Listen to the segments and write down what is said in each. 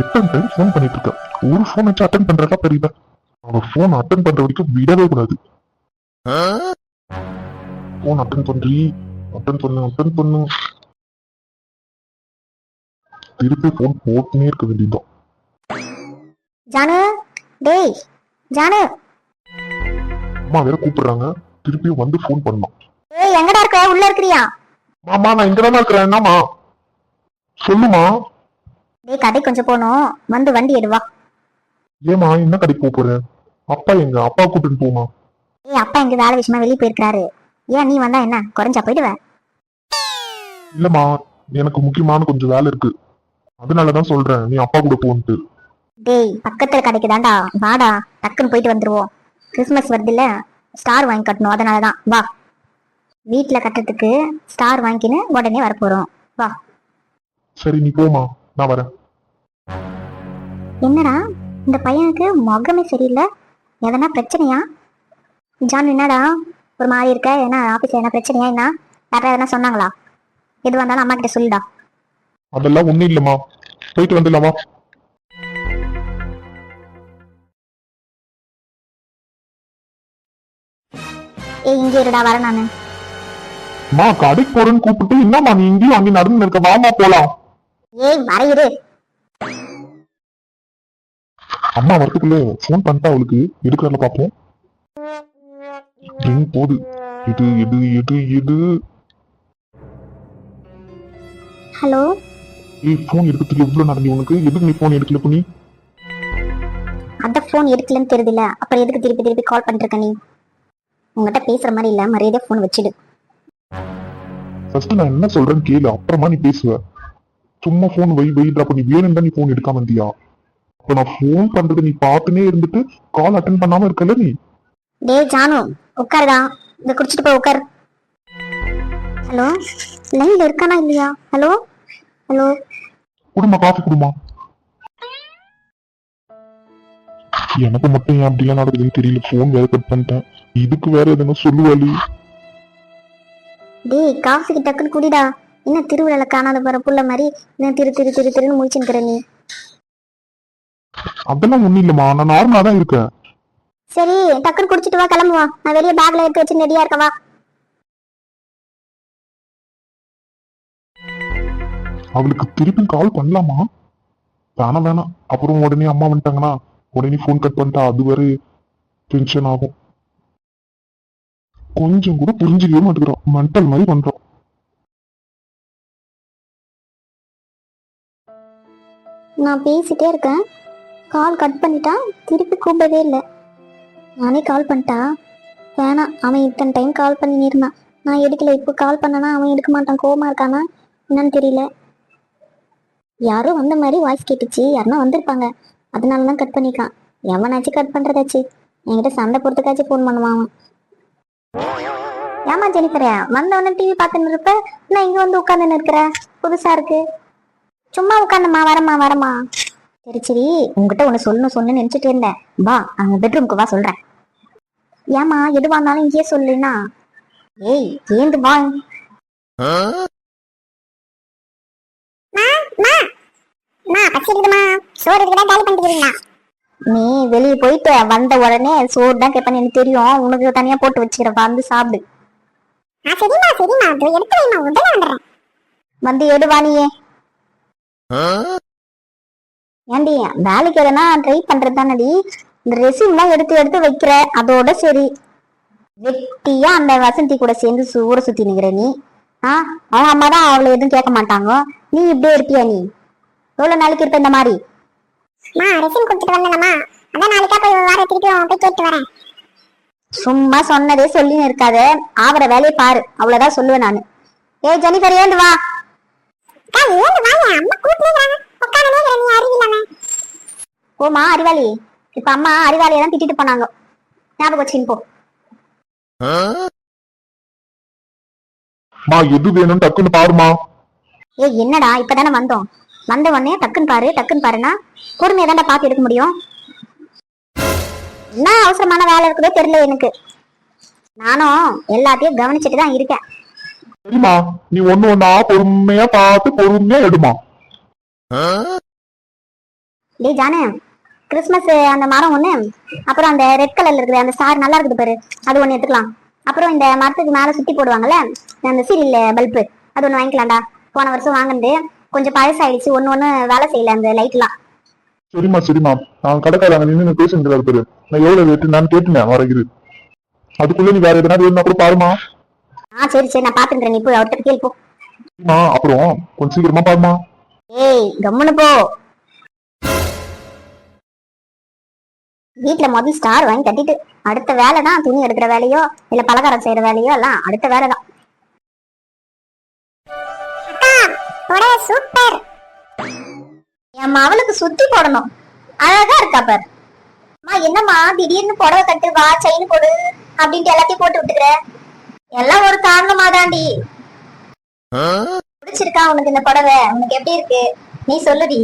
எத்தனை time phone பண்ணிட்டு இருக்கேன் ஒரு ஃபோன் வச்சு அட்டன் பண்றதா பெரியல அவ ஃபோன் அட்டன் பண்ற வரைக்கும் விடவே கூடாது. ஃபோன் அட்டன் பண்றி அட்டன் பண்ணு அட்டன் பண்ணு. திருப்பி ஃபோன் போட்டுனே இருக்க வேண்டியதுதான். ஜானு டேய் ஜானு. அம்மா வேற கூப்பிடுறாங்க. திருப்பியும் வந்து ஃபோன் பண்ணலாம். ஏய் எங்கடா இருக்க? உள்ள இருக்கிறியா? மாமா நான் இங்க தானே இருக்கிறேன். என்னம்மா? சொல்லுமா டேய் கடை கொஞ்சம் போகணும். வந்து வண்டி எடுவா ஏமா என்ன கடைக்கு போக போற? அப்பா எங்க? அப்பா கூட்டிட்டு போமா. ஏய் அப்பா எங்க வேலை விஷயமா வெளியே போயிருக்காரு ஏன் நீ வந்தா என்ன? குறைஞ்சா போயிடுவ இல்லம்மா எனக்கு முக்கியமான கொஞ்சம் வேலை இருக்கு. அதனாலதான் சொல்றேன் நீ அப்பா கூட போன்ட்டு. டேய் பக்கத்துல கடைக்கு தான்டா. வாடா டக்குன்னு போயிட்டு வந்துருவோம். கிறிஸ்மஸ் வருதுல்ல ஸ்டார் வாங்கி கட்டணும். அதனாலதான். வா. வீட்ல கட்டுறதுக்கு ஸ்டார் வாங்கிக்கின்னு உடனே வர போறோம் வா. சரி நீ போமா நான் வரேன். என்னடா? இந்த பையனுக்கு முகமே சரியில்லை. எதனா பிரச்சனையா? ஜான் என்னடா? ஒரு மாதிரி இருக்க? என்ன ஆபீஸ்ல என்ன பிரச்சனையா என்ன? யாரா எதனா சொன்னாங்களா? எது வந்தாலும் அம்மா கிட்ட சொல்லுடா. அதெல்லாம் ஒண்ணும் இல்லம்மா. போயிட்டு வந்துடலாமா? ஏய் இங்கே இருடா வரேன் நானு. அம்மா கடைக்கு போறேன்னு கூப்பிட்டு என்னம்மா நீ இங்கேயும் அங்கே நடந்து இருக்க வாமா போலாம். ஏய் வர இரு அம்மா வரதுக்குள்ள ஃபோன் பண்ணிட்டா அவளுக்கு எடுக்கிறத பார்ப்போம் ரிங் போகுது இது இது இது இது ஹலோ ஏய் ஃபோன் எடுக்கிறதுக்கு எவ்வளவு நடந்து உனக்கு எதுக்கு நீ ஃபோன் எடுக்கல பண்ணி அந்த ஃபோன் எடுக்கலன்னு தெரியுதுல அப்புறம் எதுக்கு திருப்பி திருப்பி கால் பண்ணிருக்க நீ உங்ககிட்ட பேசுற மாதிரி இல்ல மரியாதை ஃபோன் வச்சிடு ஃபர்ஸ்ட் நான் என்ன சொல்றேன்னு கேளு அப்புறமா நீ பேசுவ சும்மா ஃபோன் வை வைடா அப்ப நீ வேணும் தான் நீ ஃபோன் எடுக்காம இருந்தியா அப்ப நான் ஃபோன் பண்றது நீ பார்த்துனே இருந்துட்டு கால் அட்டன் பண்ணாம இருக்கல நீ? டேய் ஜானு உட்காருடா. இங்க குடிச்சிட்டு போய் உட்கார். ஹலோ? லைன்ல இருக்கானா இல்லையா? ஹலோ? ஹலோ? குடுமா காஃபி குடுமா எனக்கு மட்டும் ஏன் அப்படிலாம் நடக்குதுன்னு தெரியல. ஃபோன் வேற கட் பண்ணிட்டேன். இதுக்கு வேற எதுனா சொல்லுவாளி. டேய் காஃபிக்கு டக்குன்னு குடிடா. என்ன திருவிழால காணாத போற புள்ள மாதிரி. என்ன திரு திரு திரு திருன்னு முடிச்சுக்கிற நீ. அதெல்லாம் ஒண்ணும் இல்லம்மா. நான் நார்மலா தான் இருக்கேன். சரி டக்குன்னு குடிச்சிட்டு வா கிளம்புவா. நான் வெளியே பேக்ல எடுத்து வச்சு ரெடியா இருக்கவா? அவளுக்கு திருப்பி கால் பண்ணலாமா? வேணாம் வேணாம். அப்புறம் உடனே அம்மா வந்துட்டாங்கன்னா உடனே ஃபோன் கட் பண்ணிட்டா அது வேற டென்ஷன் ஆகும். கொஞ்சம் கூட புரிஞ்சுக்கவே மாட்டேங்கிறோம் மென்டல் மாதிரி பண்றோம் நான் பேசிட்டே இருக்கேன். கால் கட் பண்ணிட்டா திருப்பி கூப்பிடவே இல்லை. நானே கால் பண்ணிட்டா வேணாம் அவன் இத்தனை டைம் கால் பண்ணி இருந்தான் நான் எடுக்கல. இப்போ கால் பண்ணனா அவன் எடுக்க மாட்டான். கோவமாக இருக்கானா? என்னன்னு தெரியல. யாரோ வந்த மாதிரி வாய்ஸ் கேட்டுச்சு. யாருன்னா வந்திருப்பாங்க. அதனால தான் கட் பண்ணிக்கான் எவனாச்சும் கட் பண்ணுறதாச்சு என்கிட்ட சண்டை பொறுத்துக்காச்சும் ஃபோன் பண்ணுவான் அவன். ஏமா ஜெனிஃபரே வந்தவொடனே டிவி பார்த்துன்னு இருப்ப? நான் இங்கே வந்து உட்காந்துன்னு இருக்கிற? புதுசாக இருக்கு. சும்மா உட்காந்துமா வரமா வரமா சரி சரி. உங்ககிட்ட ஒண்ணு சொல்லணும் சொல்லணும்னு நினைச்சிட்டு இருந்தேன். வா அங்க பெட்ரூம்க்கு வா சொல்றேன். ஏமா எதுவா இருந்தாலும் இங்கேயே சொல்லுனா ஏய் ஏந்து வா. நீ வெளியே போயிட்டு வந்த உடனே சோறு தான் கேட்பேன்னு எனக்கு தெரியும். உனக்கு தனியா போட்டு வச்சுக்கிறேன். வந்து சாப்பிடு. சரிம்மா அது எடுத்து வைம்மா உடனே வந்துடுறேன். வந்து எடுவா நீயே. ஏண்டி வேலைக்கு எதனா ட்ரை பண்றது தானடி இந்த ரெசியூம்லாம் எடுத்து எடுத்து வைக்கிற அதோட சரி. வெட்டியா அந்த வசந்தி கூட சேர்ந்து ஊரை சுத்தி நிக்கிற நீ. ஆ அவங்க அம்மா தான் அவளை எதுவும் கேட்க மாட்டாங்க. நீ இப்படியே இருப்பியா நீ? எவ்வளவு நாளைக்கு இருப்ப இந்த மாதிரி? மா ரெசின் கொடுத்துட்டு வந்தேனம்மா. அதான் நாளைக்கா போய் வார திருப்பி போய் கேட்டு வரேன். சும்மா சொன்னதே சொல்லி இருக்காத. ஆவற வேலையை பாரு. அவ்வளவுதான் சொல்லுவேன் நானு. ஏய் ஜெனிஃபர் ஏந்து வா. ஏந்து வாங்க. அம்மா கூட்டினே போமா அறிவாளி. இப்ப அம்மா அறிவாளியை தான் திட்டிட்டு போனாங்க. ஞாபகம் வச்சுன்னு போ. மா எது வேணும்னு டக்குன்னு பாருமா. ஏய் என்னடா இப்பதானே வந்தோம். வந்த உடனே டக்குன்னு பாரு டக்குன்னு பாருனா பொறுமையா தான்டா பார்த்து எடுக்க முடியும். என்ன அவசரமான வேலை இருக்குதோ தெரியல எனக்கு. நானும் எல்லாத்தையும் கவனிச்சுட்டு தான் இருக்கேன். சரிம்மா நீ ஒண்ணு ஒண்ணா பொறுமையா பார்த்து பொறுமையா எடுமா. டேய் ஜானு. கிறிஸ்மஸ் அந்த மரம் ஒன்று அப்புறம் அந்த ரெட் கலர்ல இருக்குது அந்த ஸ்டார் நல்லா இருக்குது பாரு. அது ஒன்று எடுத்துக்கலாம். அப்புறம் இந்த மரத்துக்கு மேலே சுத்தி போடுவாங்கல்ல அந்த சீரியல் பல்பு அது ஒன்று வாங்கிக்கலாம்டா. போன வருஷம் வாங்கினது. கொஞ்சம் பழசாயிடுச்சு. ஒன்று ஒன்று வேலை செய்யல அந்த லைட்லாம் சரிம்மா சரிம்மா. நான் கடைக்காரங்க நின்று பேசுங்கிறாரு பாரு. நான் எவ்வளவு ரேட்டு நான் கேட்டுனேன். வரைக்குது அதுக்குள்ள நீ வேற எதனா வேணும்னா கூட பாருமா ஆ சரி சரி. நான் பார்த்துக்கிறேன் நீ போய் அவர்கிட்ட கேள்வி அப்புறம் கொஞ்சம் சீக்கிரமா பாருமா ஏய் கம்முனு போ. வீட்டுல முதல் ஸ்டார் வாங்கி கட்டிட்டு அடுத்த வேலை தான் துணி எடுக்கிற வேலையோ இல்ல பலகாரம் செய்யற வேலையோ எல்லாம் அடுத்த வேலை தான் சூப்பர் என் மவளுக்கு சுத்தி போடணும். அழகா இருக்கா பாரு. அம்மா என்னம்மா திடீர்னு புடவை கட்டு வா செயின் போடு அப்படின்ட்டு எல்லாத்தையும் போட்டு விட்டுக்கிற? எல்லாம் ஒரு காரணமா தாண்டி பிடிச்சிருக்கா உனக்கு இந்த புடவை? உனக்கு எப்படி இருக்கு? நீ சொல்லுடி.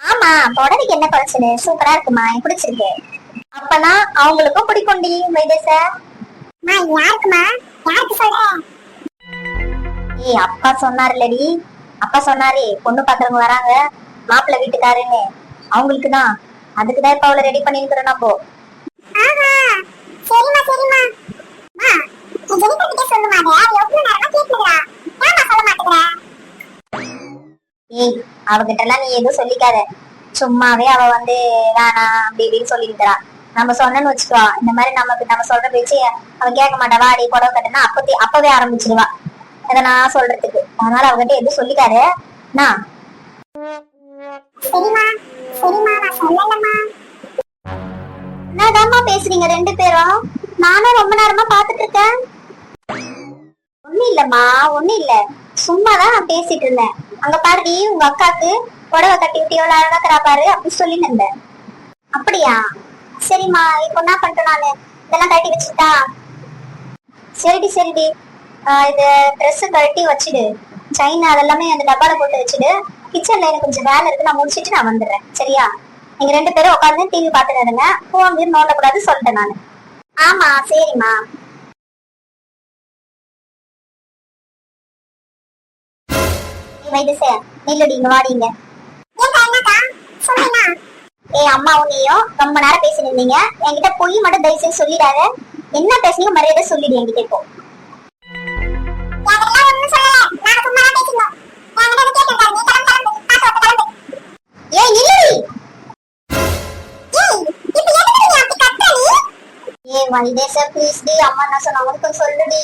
ஆமா புடவைக்கு என்ன குறைச்சலு? சூப்பரா இருக்குமா? எனக்கு பிடிச்சிருக்கு. அப்பனா அவங்களுக்கும் பிடிக்கும்டி வைதேச யாருக்குமா யாருக்கு சொல்ற? ஏய் அப்பா சொன்னாருலடி அப்பா சொன்னாரு பொண்ணு பாக்குறவங்க வராங்க. மாப்பிள்ளை வீட்டுக்காருன்னு. அவங்களுக்கு தான். அதுக்கு தான் இப்ப அவளை ரெடி பண்ணிருக்கிறோம் நம்ம. ஆஹா சரிம்மா சரிம்மா மா நீ ஜெனிதா கிட்ட சொல்லுமா அதை அவ எவ்வளவு நேரமா கேட்டுக்கிறா ஏமா சொல்ல மாட்டேங்கிற ஏய் அவகிட்ட எல்லாம் நீ எதுவும் சொல்லிக்காத. சும்மாவே அவ வந்து வேணாம் அப்படி இப்படின்னு சொல்லிருக்கிறா நம்ம சொன்னேன்னு வச்சுக்கோ. இந்த மாதிரி நமக்கு நம்ம சொல்ற பேச்சு அவ கேட்க மாட்டா. வாடி புடவை கட்டுனா அப்பவே அப்பவே ஆரம்பிச்சிருவா. அதை நான் சொல்றதுக்கு. அதனால அவகிட்ட எதுவும் சொல்லிக்காத. நான் என்னதாம்மா பேசுறீங்க ரெண்டு பேரும்? நானும் ரொம்ப நேரமா பாத்துட்டு இருக்கேன். ஒண்ணு இல்லம்மா ஒண்ணு இல்ல. சும்மாதான் நான் பேசிட்டு இருந்தேன். அங்க பாருடி உங்க அக்காக்கு புடவை கட்டி விட்டு எவ்வளவு அழகா தரா பாரு அப்படின்னு சொல்லி இருந்தேன் அப்படியா? சரிம்மா இப்போ என்ன பண்றேன் நானு. இதெல்லாம் கட்டி வச்சுட்டா சரிடி சரிடி. ஆஹ் இது ட்ரெஸ் கட்டி வச்சுடு. செயின் அதெல்லாமே அந்த டப்பால போட்டு வச்சுடு. கிச்சன்ல எனக்கு கொஞ்சம் வேலை இருக்கு நான் முடிச்சிட்டு நான் வந்துடுறேன். சரியா? நீங்க ரெண்டு பேரும் உட்காந்து டிவி பார்த்துட்டு இருங்க. போன் வீடு நோண்டக்கூடாது சொல்லிட்டேன் நானு. ஆமா சரிம்மா. ஏய் வைத்தியசே நில்லுடி இங்க வாடிங்க ஏய் அம்மாவும் நீயும் ரொம்ப நேரம் பேசி நின்னீங்க என்கிட்ட பொய் மட்டும் தயவு செய்து சொல்லிடாத. என்ன பேசுனீங்க மரியாதை சொல்லிடு என்கிட்ட இப்போ. ஏய் நில்லுடி ஏய் வைதேச ப்ளீஸ் டி. அம்மா என்ன சொன்னாங்க கொஞ்சம் சொல்லுடி.